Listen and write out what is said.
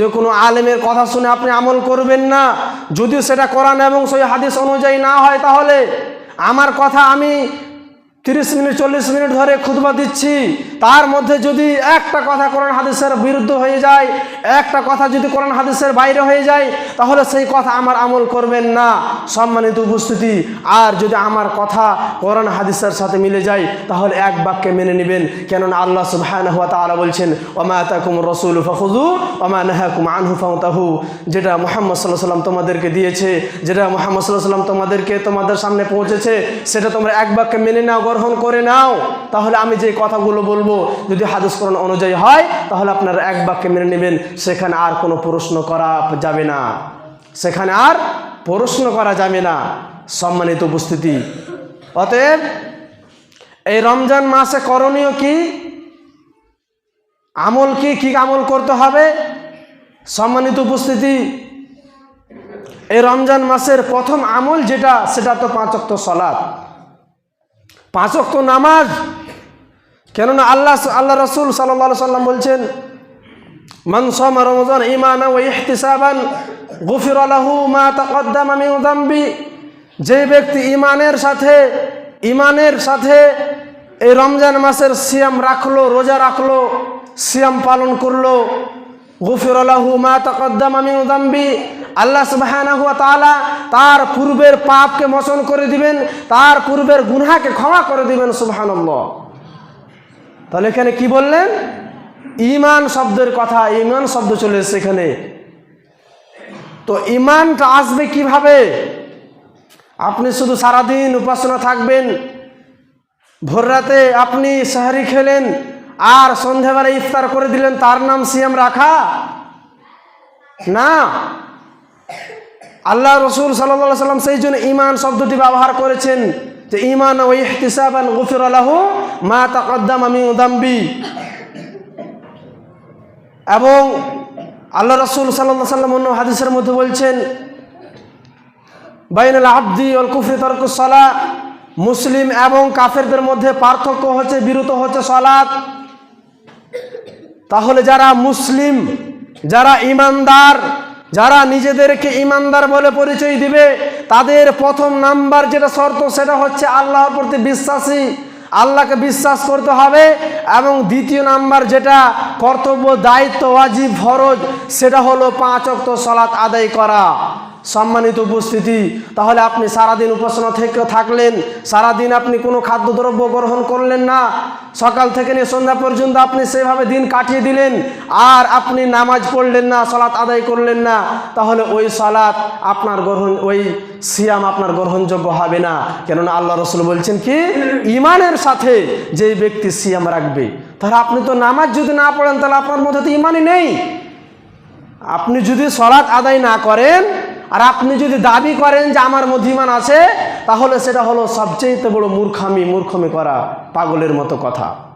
যে কোনো আলেমের কথা শুনে আপনি আমল করবেন না। যদিও সেটা কোরআন এবং সই হাদিস অনুযায়ী না হয় তাহলে আমার কথা আমি তিরিশ মিনিট, চল্লিশ মিনিট ধরে খুতবা দিচ্ছি। তার মধ্যে যদি একটা কথা কোরআন হাদিসের বিরুদ্ধ হয়ে যায়, একটা কথা যদি কোরআন হাদিসের বাইরে হয়ে যায়, তাহলে সেই কথা আমার আমল করবেন না। সম্মানিত উপস্থিতি, আর যদি আমার কথা কোরআন হাদিসের সাথে মিলে যায়, তাহলে এক বাক্যে মেনে নেবেন। কেননা আল্লাহ সুবহানাহু ওয়া তাআলা বলছেন, ওমা তাকুম রসুল ফখুদু ওমা নাহাকুম আনহু ফাউতাহু যেটা মোহাম্মদ সাল্লাহ সাল্লাম তোমাদেরকে দিয়েছে, যেটা মোহাম্মদ সাল্লাহ সাল্লাম তোমাদেরকে তোমাদের সামনে পৌঁছেছে, সেটা তোমরা এক বাক্যে মেনে নাও গ্রহণ করে নাও, তাহলে আমি যে কথাগুলো বলব, যদি হাদিস কোরআন অনুযায়ী হয়, তাহলে আপনারা এক বাক্যে মেনে নেবেন, সেখানে আর কোনো প্রশ্ন করা যাবে না। সেখানে আর প্রশ্ন করা যাবে না। সম্মানিত উপস্থিতি। অতএব, এই রমজান মাসে করণীয় কি? আমল কি? কি আমল করতে হবে? সম্মানিত উপস্থিতি, এই রমজান মাসের প্রথম আমল যেটা, সেটা তো পাঁচক্ত সলাৎ পাঁচক্ত নামাজ। কেননা আল্লাহ আল্লাহ রসুল সাল্লাহ সাল্লাম বলছেন মনসম রমজান ইমান ও ইহতিসাবান, গুফির আলাহু মা তাকদ্দাম আমি উদাম্বি যে ব্যক্তি ইমানের সাথে ইমানের সাথে এই রমজান মাসের সিয়াম রাখল, রোজা রাখল, সিয়াম পালন করল গুফির আলাহু মা তাকদ্দাম আমি উদাম্বি আল্লাহ সুবহানাহু ওয়া তাআলা তার পূর্বের পাপকে মোচন করে দিবেন, তার পূর্বের গুনহাকে ক্ষমা করে দিবেন, সুবহানাল্লাহ। তাহলে এখানে কি বললেন? ইমান শব্দের কথা ইমান শব্দ চলে এসেছে এখানে। তো ইমানটা আসবে কীভাবে? আপনি শুধু সারাদিন উপাসনা থাকবেন, ভোর রাতে আপনি সাহারি খেলেন আর সন্ধ্যাবেলা ইফতার করে দিলেন, তার নাম সিয়াম রাখা? না। আল্লাহ রসুল সাল্লাহ সাল্লাম সেই জন্য ইমান শব্দটি ব্যবহার করেছেন যে ইমান ও ইহতিসাবান গফির আল্লাহ মা তাকদ্দাম আমি উদাম্বি এবং আল্লাহ রসুল সাল্লাহ সাল্লাম অন্য হাদিসের মধ্যে বলছেন, বাইনুল আব্দি অল কুফরি তর্কুসলা মুসলিম এবং কাফেরদের মধ্যে পার্থক্য হচ্ছে বিরত হচ্ছে সলাৎ। তাহলে যারা মুসলিম, যারা ইমানদার, যারা নিজেদেরকে ইমানদার বলে পরিচয় দিবে, তাদের প্রথম নাম্বার যেটা শর্ত সেটা হচ্ছে আল্লাহর প্রতি বিশ্বাসী। আল্লাহকে বিশ্বাস করতে হবে এবং দ্বিতীয় নাম্বার যেটা কর্তব্য, দায়িত্ব, ওয়াজিব, ফরজ, সেটা হলো পাঁচ অক্ত সলাৎ আদায় করা। সম্মানিত উপস্থিতি, তাহলে আপনি সারাদিন উপাসনা থেকে থাকলেন, সারাদিন আপনি কোনো খাদ্যদ্রব্য গ্রহণ করলেন না, সকাল থেকে নিয়ে সন্ধ্যা পর্যন্ত আপনি সেভাবে দিন কাটিয়ে দিলেন, আর আপনি নামাজ পড়লেন না সলাৎ আদায় করলেন না, তাহলে ওই সলাৎ আপনার গ্রহণ, ওই সিয়াম আপনার গ্রহণযোগ্য হবে না। কেননা আল্লাহ রসুল বলছেন কি? ইমানের সাথে যে ব্যক্তি সিয়াম রাখবে, তাহলে আপনি তো নামাজ যদি না পড়েন, তাহলে আপনার মধ্যে তো ইমানই নেই। আপনি যদি সলাৎ আদায় না করেন আর আপনি যদি দাবি করেন যে আমার মধ্যিমান আছে, তাহলে সেটা হলো সবচেয়ে বড় মূর্খামি, মূর্খমি করা পাগলের মতো কথা।